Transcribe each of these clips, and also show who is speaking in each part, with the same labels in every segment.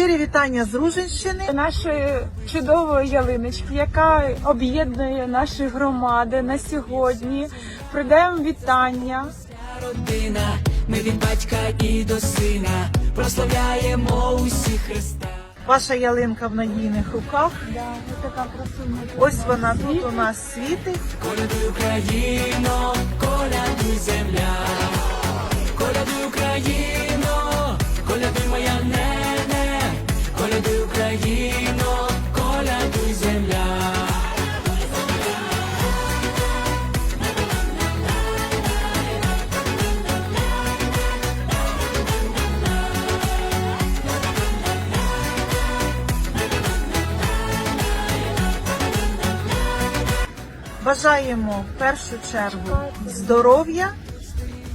Speaker 1: Щирі вітання з Ружинщини.
Speaker 2: нашої чудової ялиночки, яка об'єднує наші громади на сьогодні. Придаємо вітання.
Speaker 3: родина, ми від батька і до сина прославляємо усі Христа.
Speaker 1: Ваша ялинка в надійних руках.
Speaker 2: Да, така красуня.
Speaker 1: Ось вона тут у нас світить.
Speaker 3: Колядуй Україно, колядуй земля,
Speaker 1: Бажаємо в першу чергу здоров'я,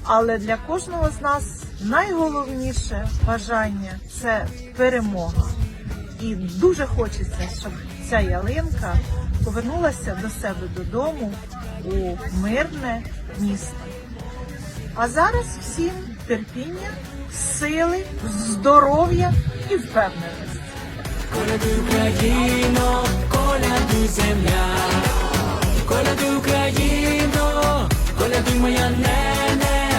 Speaker 1: але для кожного з нас найголовніше бажання це перемога. І дуже хочеться, щоб ця ялинка повернулася до себе додому у мирне місто. А зараз всім терпіння, сили, здоров'я і впевненості.
Speaker 3: Колядуй Україно, колядуй земля, Україно, не не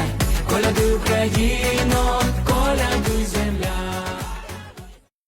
Speaker 3: коляди Україно,